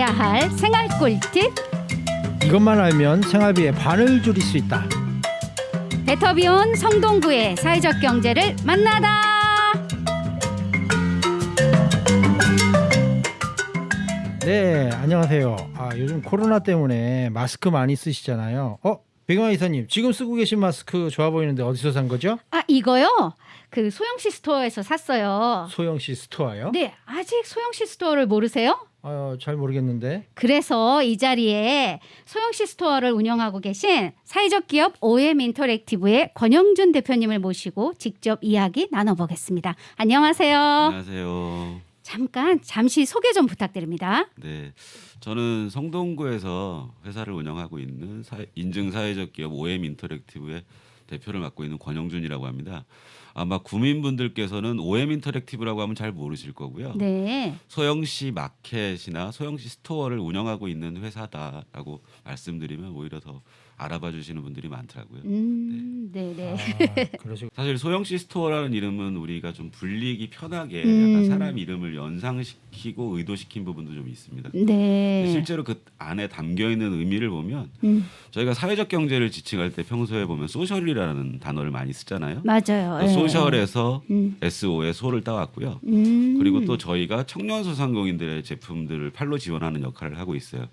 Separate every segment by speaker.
Speaker 1: 알아야 할 생활 꿀팁
Speaker 2: 이것만 알면 생활비의 반을 줄일 수 있다.
Speaker 1: 베터비온 성동구의 사회적 경제를 만나다.
Speaker 2: 네, 안녕하세요. 아, 요즘 코로나 때문에 마스크 많이 쓰시잖아요. 어, 백영아 이사님, 지금 쓰고 계신 마스크 좋아 보이는데 어디서 산 거죠?
Speaker 1: 아 이거요? 그 소영 씨 스토어에서 샀어요.
Speaker 2: 소영 씨 스토어요?
Speaker 1: 네, 아직 소영 씨 스토어를 모르세요?
Speaker 2: 어, 잘 모르겠는데.
Speaker 1: 그래서 이 자리에 소영씨 스토어를 운영하고 계신 사회적 기업 OM 인터랙티브의 권영준 대표님을 모시고 직접 이야기 나눠보겠습니다. 안녕하세요.
Speaker 3: 안녕하세요.
Speaker 1: 잠깐 잠시 소개 좀 부탁드립니다.
Speaker 3: 네, 저는 성동구에서 회사를 운영하고 있는 사- 인증 사회적 기업 OM 인터랙티브의 대표를 맡고 있는 권영준이라고 합니다. 아마 구민분들께서는 OM 인터랙티브라고 하면 잘 모르실 거고요.
Speaker 1: 네.
Speaker 3: 소영시 마켓이나 소영시 스토어를 운영하고 있는 회사다라고 말씀드리면 오히려 더 알아봐 주시는 분들이 많더라고요.
Speaker 1: 음, 네, 네.
Speaker 2: 아, 그러시고.
Speaker 3: 사실 소영시 스토어라는 이름은 우리가 좀 불리기 편하게
Speaker 1: 음.
Speaker 3: 약간 사람 이름을 연상시키고 의도시킨 부분도 좀 있습니다.
Speaker 1: 네.
Speaker 3: 실제로 그 안에 담겨 있는 의미를 보면
Speaker 1: 음,
Speaker 3: 저희가 사회적 경제를 지칭할 때 평소에 보면 소셜이라는 단어를 많이 쓰잖아요.
Speaker 1: 맞아요.
Speaker 3: 그
Speaker 1: 예.
Speaker 3: 소셜에서
Speaker 1: 음,
Speaker 3: SO의 소를 따왔고요.
Speaker 1: 음.
Speaker 3: 그리고 또 저희가 청년 소상공인들의 제품들을 팔로 지원하는 역할을 하고 있어요.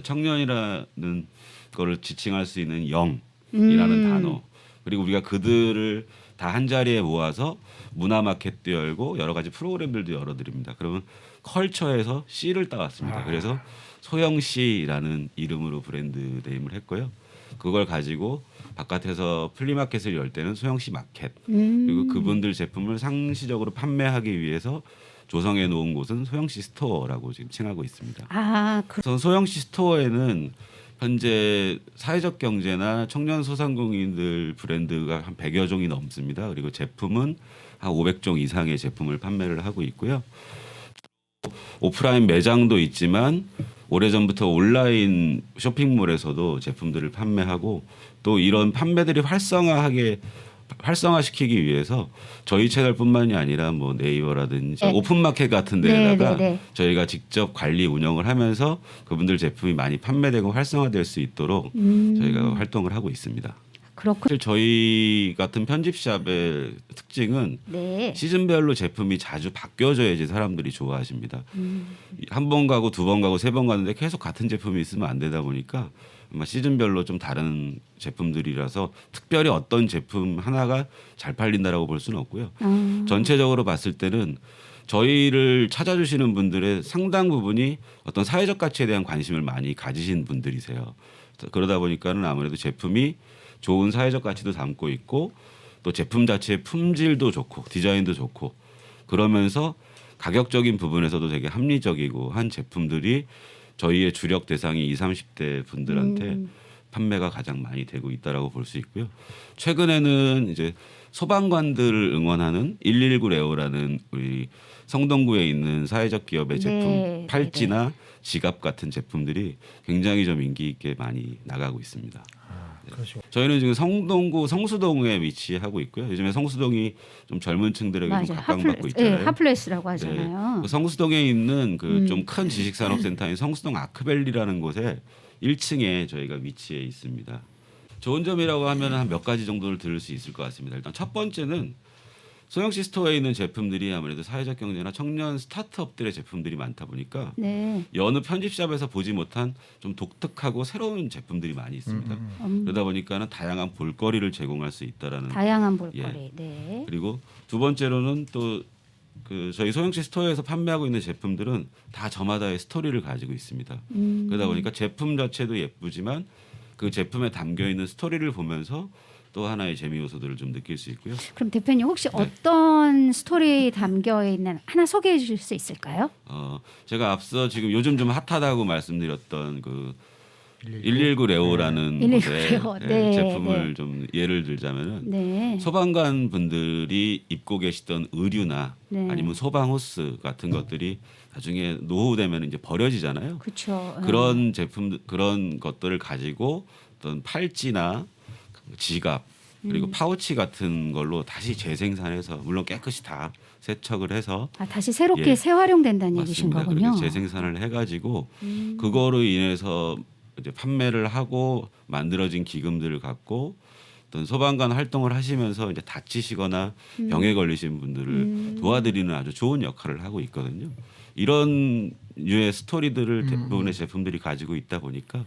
Speaker 3: 청년이라는 거를 지칭할 수 있는 영이라는
Speaker 1: 음.
Speaker 3: 단어 그리고 우리가 그들을 다 한 자리에 모아서 문화 마켓도 열고 여러 가지 프로그램들도 열어드립니다. 그러면 컬처에서 C를 따왔습니다.
Speaker 2: 아.
Speaker 3: 그래서 소영 씨라는 이름으로 브랜드 네임을 했고요. 그걸 가지고 바깥에서 플리마켓을 열 때는 소영 씨 마켓
Speaker 1: 음.
Speaker 3: 그리고 그분들 제품을 상시적으로 판매하기 위해서 조성해 놓은 곳은 소영 씨 스토어라고 지금 칭하고 있습니다.
Speaker 1: 아, 그,
Speaker 3: 그래서 소영 씨 스토어에는 현재 사회적 경제나 청년 소상공인들 브랜드가 한 100여 종이 넘습니다. 그리고 제품은 한 500종 이상의 제품을 판매를 하고 있고요. 오프라인 매장도 있지만 오래전부터 온라인 쇼핑몰에서도 제품들을 판매하고 또 이런 판매들이 활성화하게 활성화시키기 위해서 저희 채널뿐만이 아니라 뭐 네이버라든지
Speaker 1: 네.
Speaker 3: 오픈마켓 같은
Speaker 1: 네,
Speaker 3: 데다가
Speaker 1: 네, 네.
Speaker 3: 저희가 직접 관리 운영을 하면서 그분들 제품이 많이 판매되고 활성화될 수 있도록
Speaker 1: 음.
Speaker 3: 저희가 활동을 하고 있습니다.
Speaker 1: 그렇군.
Speaker 3: 사실 저희 같은 편집샵의 특징은
Speaker 1: 네.
Speaker 3: 시즌별로 제품이 자주 바뀌어져야지 사람들이 좋아하십니다.
Speaker 1: 음.
Speaker 3: 한 번 가고 두 번 가고 세 번 가는데 계속 같은 제품이 있으면 안 되다 보니까 아마 시즌별로 좀 다른 제품들이라서 특별히 어떤 제품 하나가 잘 팔린다라고 볼 수는 없고요.
Speaker 1: 아,
Speaker 3: 전체적으로 봤을 때는 저희를 찾아주시는 분들의 상당 부분이 어떤 사회적 가치에 대한 관심을 많이 가지신 분들이세요. 그러다 보니까는 아무래도 제품이 좋은 사회적 가치도 담고 있고 또 제품 자체의 품질도 좋고 디자인도 좋고 그러면서 가격적인 부분에서도 되게 합리적이고 한 제품들이 저희의 주력 대상이 20, 30대 분들한테
Speaker 1: 음.
Speaker 3: 판매가 가장 많이 되고 있다라고 볼 수 있고요. 최근에는 이제 소방관들을 응원하는 119 레오라는 우리 성동구에 있는 사회적 기업의 제품
Speaker 1: 네,
Speaker 3: 팔찌나 지갑 같은 제품들이 굉장히 좀 인기 있게 많이 나가고 있습니다.
Speaker 2: 그러시고.
Speaker 3: 저희는 지금 성동구 성수동에 위치하고 있고요. 요즘에 성수동이 좀 젊은 층들에게 좀
Speaker 1: 맞아요.
Speaker 3: 각광받고
Speaker 1: 예,
Speaker 3: 있잖아요.
Speaker 1: 핫플레스라고 하잖아요.
Speaker 3: 그 성수동에 있는 그
Speaker 1: 음.
Speaker 3: 좀큰 지식산업센터인 성수동 아크밸리라는 곳에 1층에 저희가 위치해 있습니다. 좋은 점이라고 하면 한 몇 가지 정도를 들을 수 있을 것 같습니다. 일단 첫 번째는 소영시 스토어에 있는 제품들이 아무래도 사회적 경제나 청년 스타트업들의 제품들이 많다 보니까
Speaker 1: 네.
Speaker 3: 여느 편집샵에서 보지 못한 좀 독특하고 새로운 제품들이 많이 있습니다.
Speaker 2: 음,
Speaker 1: 음,
Speaker 3: 그러다 보니까는 다양한 볼거리를 제공할 수 있다라는
Speaker 1: 다양한 볼거리.
Speaker 3: 예.
Speaker 1: 네.
Speaker 3: 그리고 두 번째로는 또 그 저희 소영씨 스토어에서 판매하고 있는 제품들은 다 저마다의 스토리를 가지고 있습니다.
Speaker 1: 음.
Speaker 3: 그러다 보니까 제품 자체도 예쁘지만 그 제품에 담겨 있는 스토리를 보면서 또 하나의 재미 요소들을 좀 느낄 수 있고요.
Speaker 1: 그럼 대표님 혹시
Speaker 3: 네.
Speaker 1: 어떤 스토리 담겨 있는 하나 소개해 주실 수 있을까요?
Speaker 3: 어 제가 앞서 지금 요즘 좀 핫하다고 말씀드렸던 그
Speaker 2: 119.
Speaker 3: 119 레오라는
Speaker 1: 119
Speaker 3: 곳의
Speaker 1: 레오.
Speaker 3: 예,
Speaker 1: 네,
Speaker 3: 제품을
Speaker 1: 네.
Speaker 3: 좀 예를 들자면은
Speaker 1: 네.
Speaker 3: 소방관 분들이 입고 계시던 의류나
Speaker 1: 네.
Speaker 3: 아니면 소방 호스 같은 것들이 나중에 노후되면 이제 버려지잖아요.
Speaker 1: 그렇죠.
Speaker 3: 그런 제품 그런 것들을 가지고 어떤 팔찌나 지갑 그리고 파우치 같은 걸로 다시 재생산해서 물론 깨끗이 다 세척을 해서
Speaker 1: 아, 다시 새롭게
Speaker 3: 예.
Speaker 1: 재활용된다는 얘기신
Speaker 3: 맞습니다.
Speaker 1: 거군요. 음.
Speaker 3: 그렇게 재생산을 해가지고 그거로 인해서 이제 판매를 하고 만들어진 기금들을 갖고 어떤 소방관 활동을 하시면서 이제 다치시거나
Speaker 1: 음.
Speaker 3: 병에 걸리신 분들을 도와드리는 아주 좋은 역할을 하고 있거든요. 이런 류의 스토리들을 대부분의 제품들이 가지고 있다 보니까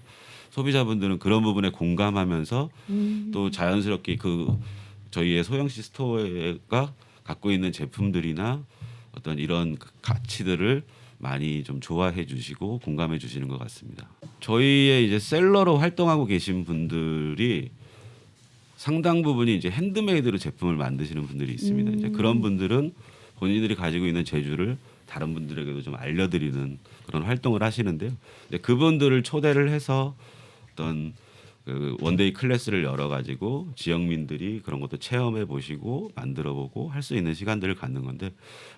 Speaker 3: 소비자분들은 그런 부분에 공감하면서
Speaker 1: 음.
Speaker 3: 또 자연스럽게 그 저희의 소형시 스토어가 갖고 있는 제품들이나 어떤 이런 그 가치들을 많이 좀 좋아해 주시고 공감해 주시는 것 같습니다. 저희의 이제 셀러로 활동하고 계신 분들이 상당 부분이 이제 핸드메이드로 제품을 만드시는 분들이 있습니다. 이제 그런 분들은 본인들이 가지고 있는 재주를 다른 분들에게도 좀 알려드리는 그런 활동을 하시는데요. 그분들을 초대를 해서 어떤 그 원데이 클래스를 열어 가지고 지역민들이 그런 것도 체험해 보시고 만들어 보고 할 수 있는 시간들을 갖는 건데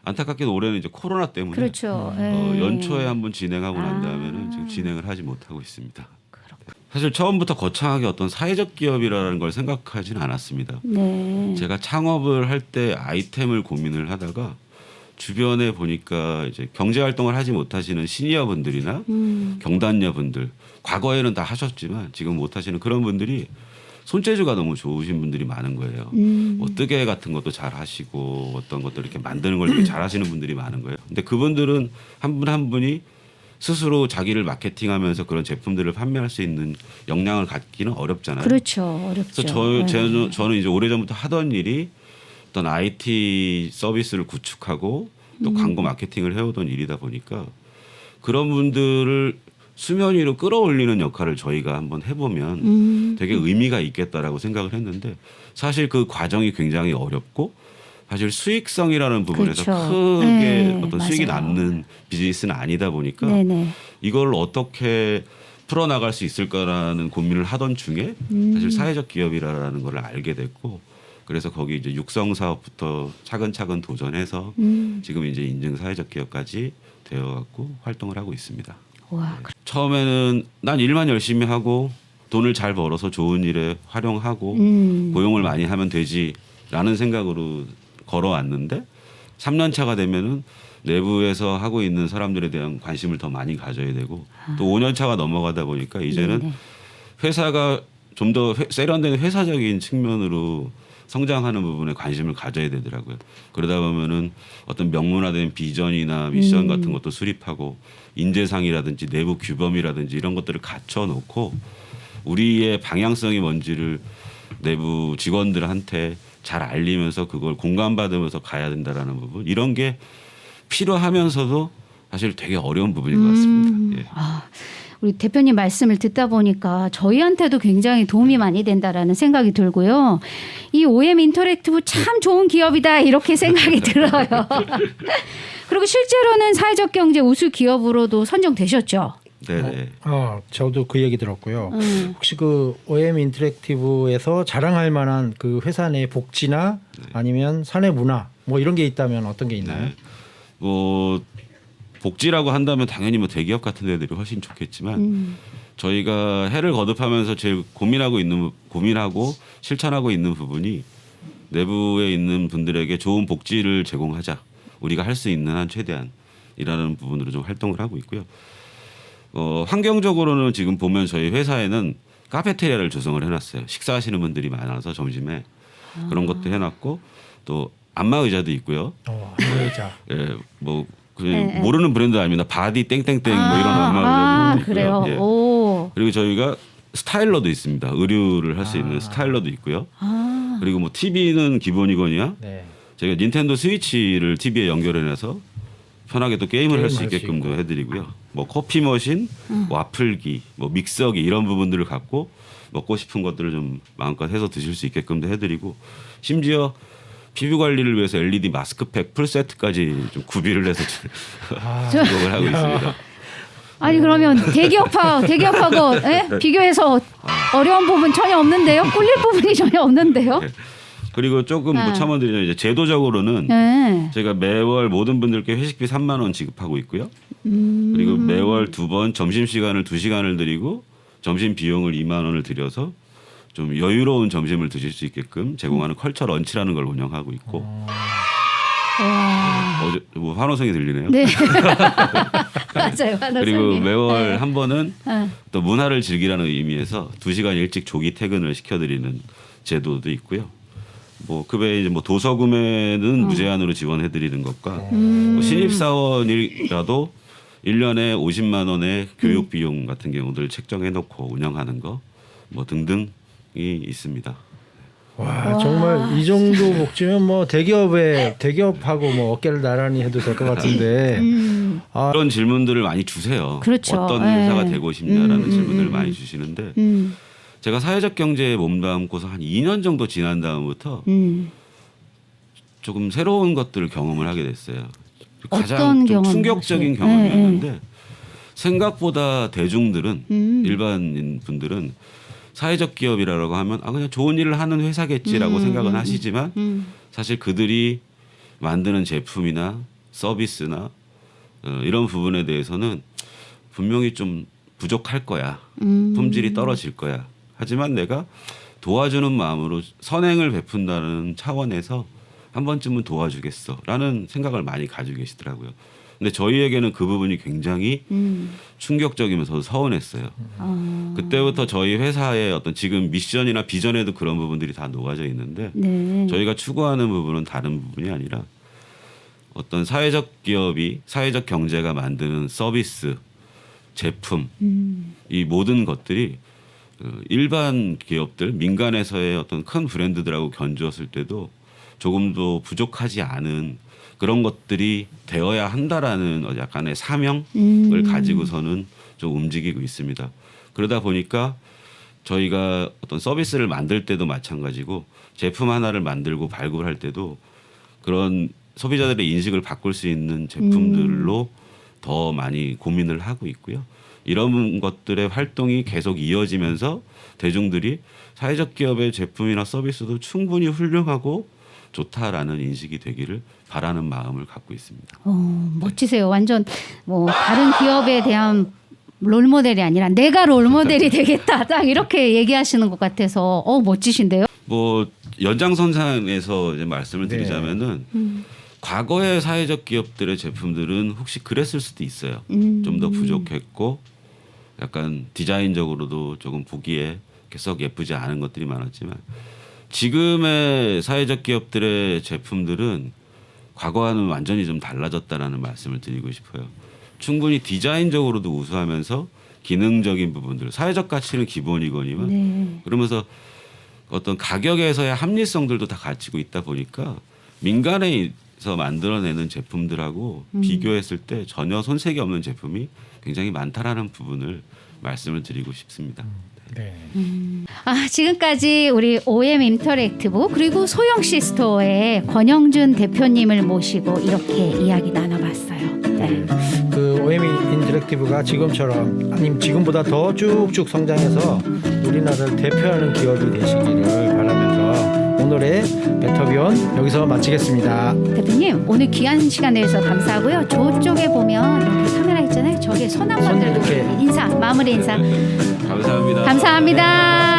Speaker 3: 안타깝게도 올해는 이제 코로나 때문에
Speaker 1: 그렇죠.
Speaker 3: 어,
Speaker 1: 예.
Speaker 3: 연초에 한번 진행하고 난
Speaker 1: 아.
Speaker 3: 다음에는 지금 진행을 하지 못하고 있습니다. 사실 처음부터 거창하게 어떤 사회적 기업이라는 걸 생각하지는 않았습니다.
Speaker 1: 네.
Speaker 3: 제가 창업을 할 때 아이템을 고민을 하다가 주변에 보니까 이제 경제 활동을 하지 못하시는 시니어분들이나
Speaker 1: 음.
Speaker 3: 경단녀분들 과거에는 다 하셨지만 지금 못 하시는 그런 분들이 손재주가 너무 좋으신 분들이 많은 거예요.
Speaker 1: 음.
Speaker 3: 뭐 뜨개 같은 것도 잘 하시고 어떤 것도 이렇게 만드는 걸 되게 잘 하시는 분들이 많은 거예요. 근데 그분들은 한 분 한 분이 스스로 자기를 마케팅하면서 그런 제품들을 판매할 수 있는 역량을 갖기는 어렵잖아요.
Speaker 1: 그렇죠. 어렵죠.
Speaker 3: 그래서 저,
Speaker 1: 네.
Speaker 3: 저, 저는 이제 오래전부터 하던 일이 어떤 IT 서비스를 구축하고
Speaker 1: 음.
Speaker 3: 또 광고 마케팅을 해오던 일이다 보니까 그런 분들을 수면 위로 끌어올리는 역할을 저희가 한번 해보면
Speaker 1: 음.
Speaker 3: 되게 의미가 있겠다라고 생각을 했는데 사실 그 과정이 굉장히 어렵고 사실 수익성이라는 부분에서
Speaker 1: 그렇죠.
Speaker 3: 크게
Speaker 1: 네,
Speaker 3: 어떤 수익이
Speaker 1: 맞아요.
Speaker 3: 남는 비즈니스는 아니다 보니까
Speaker 1: 네네.
Speaker 3: 이걸 어떻게 풀어나갈 수 있을까라는 고민을 하던 중에
Speaker 1: 음.
Speaker 3: 사실 사회적 기업이라는 걸 알게 됐고 그래서 거기 이제 육성 사업부터 차근차근 도전해서
Speaker 1: 음.
Speaker 3: 지금 이제 인증 사회적 기업까지 되어갖고 활동을 하고 있습니다.
Speaker 1: 와.
Speaker 3: 처음에는 난 일만 열심히 하고 돈을 잘 벌어서 좋은 일에 활용하고
Speaker 1: 음.
Speaker 3: 고용을 많이 하면 되지라는 생각으로 걸어왔는데 3년 차가 되면은 내부에서 하고 있는 사람들에 대한 관심을 더 많이 가져야 되고 또 5년 차가 넘어가다 보니까 이제는
Speaker 1: 아. 네네.
Speaker 3: 회사가 좀 더 세련된 회사적인 측면으로 성장하는 부분에 관심을 가져야 되더라고요. 그러다 보면은 어떤 명문화된 비전이나 미션
Speaker 1: 음.
Speaker 3: 같은 것도 수립하고 인재상이라든지 내부 규범이라든지 이런 것들을 갖춰 놓고 우리의 방향성이 뭔지를 내부 직원들한테 잘 알리면서 그걸 공감받으면서 가야 된다라는 부분 이런 게 필요하면서도 사실 되게 어려운 부분인 것 같습니다. 예.
Speaker 1: 아, 우리 대표님 말씀을 듣다 보니까 저희한테도 굉장히 도움이 많이 된다라는 생각이 들고요. 이 OM 인터랙티브 참 좋은 기업이다 이렇게 생각이 들어요. 그리고 실제로는 사회적 경제 우수 기업으로도 선정되셨죠.
Speaker 3: 네네.
Speaker 2: 어, 저도 그 얘기 들었고요.
Speaker 1: 음.
Speaker 2: 혹시 그 OM 인터랙티브에서 자랑할 만한 그 회사 내 복지나 아니면 사내 문화 뭐 이런 게 있다면 어떤 게 있나요?
Speaker 3: 네. 뭐 복지라고 한다면 당연히 뭐 대기업 같은 데들이 훨씬 좋겠지만
Speaker 1: 음.
Speaker 3: 저희가 해를 거듭하면서 제일 고민하고 있는 고민하고 실천하고 있는 부분이 내부에 있는 분들에게 좋은 복지를 제공하자. 우리가 할 수 있는 한 최대한이라는 부분으로 좀 활동을 하고 있고요. 어, 환경적으로는 지금 보면 저희 회사에는 카페테리아를 조성을 해놨어요. 식사하시는 분들이 많아서 점심에 그런 것도 해놨고 또 안마 의자도 있고요.
Speaker 2: 어, 여자.
Speaker 3: 예, 뭐 그냥
Speaker 1: 네, 네.
Speaker 3: 모르는 브랜드 아닙니다. 바디 땡땡땡 뭐 이런
Speaker 1: 아,
Speaker 3: 안마
Speaker 1: 아,
Speaker 3: 의자도
Speaker 1: 그래요.
Speaker 3: 예.
Speaker 1: 오.
Speaker 3: 그리고 저희가 스타일러도 있습니다. 의류를 할 수 있는
Speaker 2: 아.
Speaker 3: 스타일러도 있고요.
Speaker 1: 아.
Speaker 3: 그리고 뭐 TV는 기본이거니와
Speaker 2: 네.
Speaker 3: 저희가 닌텐도 스위치를 TV에 연결해놔서 편하게 또 게임을 할수
Speaker 2: 게임할 수
Speaker 3: 있게끔도
Speaker 2: 있고.
Speaker 3: 해드리고요. 뭐 커피 머신, 와플기, 뭐 믹서기 이런 부분들을 갖고 먹고 싶은 것들을 좀 마음껏 해서 드실 수 있게끔도 해드리고 심지어 피부 관리를 위해서 LED 마스크팩 풀 세트까지 좀 구비를 해서
Speaker 2: 아,
Speaker 3: 제공을 하고 있습니다.
Speaker 1: 아니 그러면 대기업하고 대기업하고 예? 비교해서 어려운 부분 전혀 없는데요. 꿀릴 부분이 전혀 없는데요.
Speaker 3: 네. 그리고 조금 뭐
Speaker 1: 네.
Speaker 3: 첨언드리면 이제 제도적으로는
Speaker 1: 네.
Speaker 3: 제가 매월 모든 분들께 회식비 3만 원 지급하고 있고요.
Speaker 1: 음.
Speaker 3: 그리고 매월 두 번 점심 시간을 두 시간을 드리고 점심 비용을 2만 원을 드려서 좀 여유로운 점심을 드실 수 있게끔 제공하는 컬처 런치라는 걸 운영하고 있고
Speaker 1: 와.
Speaker 3: 어제 뭐 환호성이 들리네요.
Speaker 1: 네. 맞아요. 하나
Speaker 3: 그리고. 매월
Speaker 1: 네.
Speaker 3: 한 번은
Speaker 1: 네.
Speaker 3: 또 문화를 즐기라는 의미에서 두 시간 일찍 조기 퇴근을 시켜드리는 제도도 있고요. 뭐그 외에 이제 뭐 도서 구매는 무제한으로 지원해드리는 것과
Speaker 1: 음.
Speaker 3: 뭐 신입 사원이라도 1년에 50만 원의 교육 비용 같은 경우들 책정해 놓고 운영하는 거 뭐 등등이 있습니다.
Speaker 2: 와, 정말 이 정도 복지면 뭐 대기업에 대기업하고 뭐 어깨를 나란히 해도 될 것 같은데
Speaker 1: 음.
Speaker 2: 아,
Speaker 3: 그런 질문들을 많이 주세요.
Speaker 1: 그렇죠.
Speaker 3: 어떤
Speaker 1: 예.
Speaker 3: 회사가 되고 싶냐라는
Speaker 1: 음, 음,
Speaker 3: 질문들을
Speaker 1: 음,
Speaker 3: 많이
Speaker 1: 음.
Speaker 3: 주시는데
Speaker 1: 음.
Speaker 3: 제가 사회적 경제에 몸담고서 한 2년 정도 지난 다음부터
Speaker 1: 음.
Speaker 3: 조금 새로운 것들을 경험을 하게 됐어요. 가장 좀 충격적인
Speaker 1: 하세요?
Speaker 3: 경험이었는데 생각보다 대중들은
Speaker 1: 음.
Speaker 3: 일반인 분들은 사회적 기업이라고 하면 아 그냥 좋은 일을 하는 회사겠지라고
Speaker 1: 음,
Speaker 3: 생각은
Speaker 1: 음,
Speaker 3: 하시지만
Speaker 1: 음.
Speaker 3: 사실 그들이 만드는 제품이나 서비스나 어, 이런 부분에 대해서는 분명히 좀 부족할 거야.
Speaker 1: 음.
Speaker 3: 품질이 떨어질 거야. 하지만 내가 도와주는 마음으로 선행을 베푼다는 차원에서 한 번쯤은 도와주겠어라는 생각을 많이 가지고 계시더라고요. 근데 저희에게는 그 부분이 굉장히
Speaker 1: 음.
Speaker 3: 충격적이면서 서운했어요.
Speaker 1: 아.
Speaker 3: 그때부터 저희 회사의 어떤 지금 미션이나 비전에도 그런 부분들이 다 녹아져 있는데
Speaker 1: 네.
Speaker 3: 저희가 추구하는 부분은 다른 부분이 아니라 어떤 사회적 기업이 사회적 경제가 만드는 서비스, 제품
Speaker 1: 음.
Speaker 3: 이 모든 것들이 그 일반 기업들 민간에서의 어떤 큰 브랜드들하고 견주었을 때도 조금도 부족하지 않은 그런 것들이 되어야 한다라는 어, 약간의 사명을
Speaker 1: 음.
Speaker 3: 가지고서는 좀 움직이고 있습니다. 그러다 보니까 저희가 어떤 서비스를 만들 때도 마찬가지고 제품 하나를 만들고 발굴할 때도 그런 소비자들의 인식을 바꿀 수 있는 제품들로 더 많이 고민을 하고 있고요. 이런 것들의 활동이 계속 이어지면서 대중들이 사회적 기업의 제품이나 서비스도 충분히 훌륭하고 좋다라는 인식이 되기를 바라는 마음을 갖고 있습니다.
Speaker 1: 어, 멋지세요. 완전 뭐 다른 기업에 대한 롤 모델이 아니라 내가 롤 모델이 되겠다. 딱 이렇게 얘기하시는 것 같아서 어 멋지신데요.
Speaker 3: 뭐 연장선상에서 이제 말씀을
Speaker 2: 네.
Speaker 3: 드리자면은
Speaker 1: 음.
Speaker 3: 과거의 사회적 기업들의 제품들은 혹시 그랬을 수도 있어요.
Speaker 1: 음.
Speaker 3: 좀더 부족했고 약간 디자인적으로도 조금 보기에 썩 예쁘지 않은 것들이 많았지만 지금의 사회적 기업들의 제품들은 과거와는 완전히 좀 달라졌다라는 말씀을 드리고 싶어요. 충분히 디자인적으로도 우수하면서 기능적인 부분들, 사회적 가치는 기본이거니와
Speaker 1: 네.
Speaker 3: 그러면서 어떤 가격에서의 합리성들도 다 갖추고 있다 보니까 민간에서 만들어내는 제품들하고
Speaker 1: 음.
Speaker 3: 비교했을 때 전혀 손색이 없는 제품이 굉장히 많다라는 부분을 말씀을 드리고 싶습니다.
Speaker 2: 네.
Speaker 1: 아, 지금까지 우리 OM 인터랙티브 그리고 소영씨 스토어의 권영준 대표님을 모시고 이렇게 이야기 나눠봤어요. 네.
Speaker 2: 그 OM 인터랙티브가 지금처럼 아니면 지금보다 더 쭉쭉 성장해서 우리나라를 대표하는 기업이 되시기를 바라면서 오늘의 베터비온 여기서 마치겠습니다.
Speaker 1: 대표님 오늘 귀한 시간 내주셔서 감사하고요. 저쪽에 보면 이렇게 카메라 있잖아요. 저기 선악관들도
Speaker 2: 이렇게.
Speaker 1: 인사 마무리 인사
Speaker 3: 감사합니다.
Speaker 1: 감사합니다.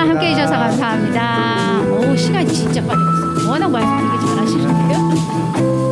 Speaker 1: 함께 해 주셔서 감사합니다. 오 시간이 진짜 빨리 갔어요. 워낙 말씀 되게 잘하시는데요.